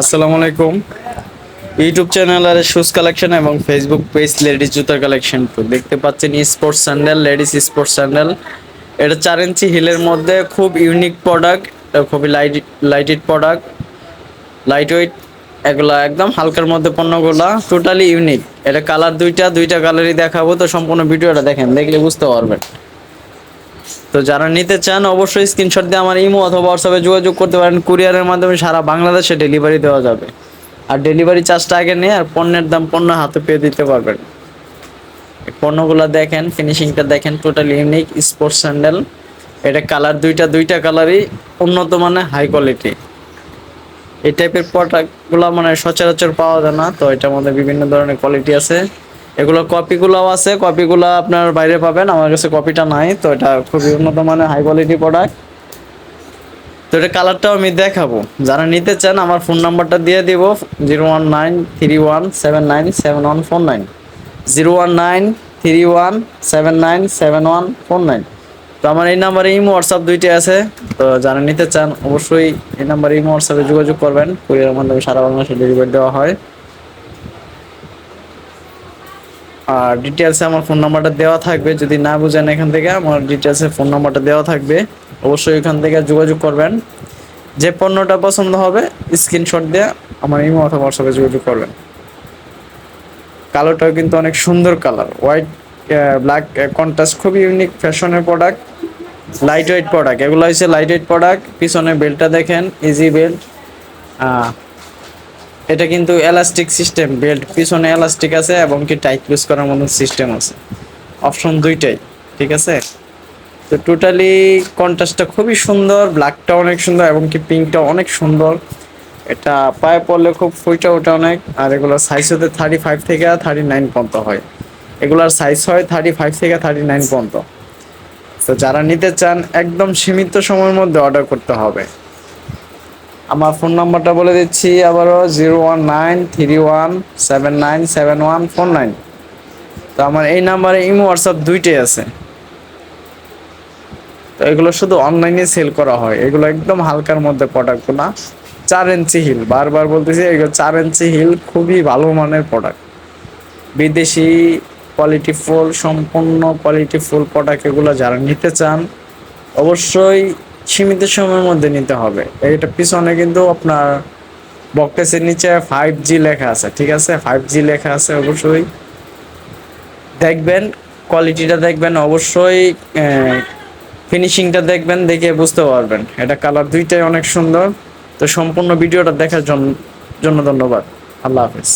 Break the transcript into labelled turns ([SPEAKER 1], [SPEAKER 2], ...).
[SPEAKER 1] আসসালামু আলাইকুম। YouTube channel আর শুজ কালেকশন এবং ফেসবুক পেজ লেডিস জুতার কালেকশন দেখতে পাচ্ছেন sports sandal ladies sports sandal এটা চার ইঞ্চি হিলের মধ্যে খুব ইউনিক প্রোডাক্ট খুবই light lighted product light weight এগুলা একদম হালকার মধ্যে পণ্যগুলা টোটালি ইউনিক এটা কালার দুইটা দুইটা কালারই দেখাবো, তো সম্পূর্ণ ভিডিওটা দেখেন, দেখলে বুঝতে পারবেন। তো যারা নিতে চান অবশ্যই স্ক্রিনশট দিয়ে আমার ইমো অথবা হোয়াটসঅ্যাপে যোগাযোগ করতে পারেন। কুরিয়ারের মাধ্যমে সারা বাংলাদেশে ডেলিভারি দেওয়া যাবে। আর ডেলিভারি চার্জটা আগে নিয়ে আর পণ্যের দাম পণ্য হাতে পেয়ে দিতে পারবেন। পণ্যগুলো দেখেন ফিনিশিংটা দেখেন টোটালি ইউনিক স্পোর্টস স্যান্ডেল এটা কালার দুইটা দুইটা কালারই উন্নত মানের হাই কোয়ালিটি এই টাইপের প্রোডাক্টগুলো মানে সচরাচর পাওয়া যায় না, তো এটার মধ্যে বিভিন্ন ধরনের কোয়ালিটি আছে। এগুলো কপিগুলোও আছে কপিগুলো আপনার বাইরে পাবেন, আমার কাছে কপিটা নাই, তো এটা খুবই উন্নত মানের হাই কোয়ালিটি প্রোডাক্ট তো এটা কালারটাও আমি দেখাবো। যারা নিতে চান, আমার ফোন নাম্বারটা দিয়ে দিব zero one nine three one seven nine seven one four nine zero one nine three one seven nine seven one four nine তো আমার এই নাম্বারে ইমো হোয়াটসঅ্যাপ দুইটাই আছে, তো যারা নিতে চান, অবশ্যই এই নাম্বারে ইমো হোয়াটসঅ্যাপে যোগাযোগ করবেন। কুরিয়ারের মাধ্যমে সারা বাংলাদেশে ডেলিভারি দেওয়া হয়। আর ডিটেলসে আমার ফোন নাম্বারটা দেওয়া থাকবে। যদি না বুঝেন এখান থেকে, আমার ডিটেলসে ফোন নাম্বারটা দেওয়া থাকবে। অবশ্যই এখান থেকে যোগাযোগ করবেন। যে পণ্যটা পছন্দ হবে স্ক্রিনশট দিয়ে আমার ইমো অথবা হোয়াটসঅ্যাপে যোগাযোগ করবেন। কালোটাও কিন্তু অনেক সুন্দর কালার হোয়াইট ব্ল্যাক কন্ট্রাস্ট খুবই ইউনিক ফ্যাশনের প্রোডাক্ট লাইট ওয়েট প্রোডাক্ট এগুলো হচ্ছে লাইট ওয়েট প্রোডাক্ট পিছনে বেল্টটা দেখেন ইজি বেল্ট এটা কিন্তু এলাস্টিক সিস্টেম বেল্ট পিছনে এলাস্টিক আছে এবং কি টাইট ইউজ করার মতো সিস্টেম আছে। অপশন দুইটাই, ঠিক আছে? তো টোটালি কন্ট্রাস্টটা খুবই সুন্দর ব্ল্যাকটা অনেক সুন্দর এবং কি পিঙ্কটা অনেক সুন্দর। এটা পায়ে পড়লে খুব ফুইটা ওটা অনেক, আর এগুলোর সাইজ হতে থার্টি ফাইভ থেকে থার্টি নাইন পর্যন্ত হয়। এগুলোর সাইজ হয় থার্টি ফাইভ থেকে থার্টি নাইন পর্যন্ত। তো যারা নিতে চান, একদম সীমিত সময়ের মধ্যে অর্ডার করতে হবে। আমার ফোন নাম্বারটা বলে দিচ্ছি, আবারও zero one nine three one seven nine seven one four nine তো আমার এই নাম্বারে ইমো হোয়াটসঅ্যাপ দুইটাই আছে। তো এগুলো শুধু অনলাইনে সেল করা হয়। এগুলো একদম হালকার মধ্যে প্রোডাক্টগুলো চার ইঞ্চি হিল বারবার বলতেছি এগুলো চার ইঞ্চি হিল খুবই ভালো মানের প্রোডাক্ট বিদেশি কোয়ালিটি ফুল সম্পূর্ণ কোয়ালিটি ফুল প্রোডাক্ট এগুলো যারা নিতে চান, অবশ্যই সীমিত সময়ের মধ্যে নিতে হবে। এটা পিছনে কিন্তু আপনার বক্সের নিচে ফাইভ জি লেখা আছে, ঠিক আছে? ফাইভ জি লেখা আছে অবশ্যই। দেখবেন কোয়ালিটিটা দেখবেন, অবশ্যই ফিনিশিংটা দেখবেন, দেখে বুঝতে পারবেন। এটা কালার দুইটাই অনেক সুন্দর। তো সম্পূর্ণ ভিডিওটা দেখার জন্য জন্য ধন্যবাদ। আল্লাহ হাফেজ।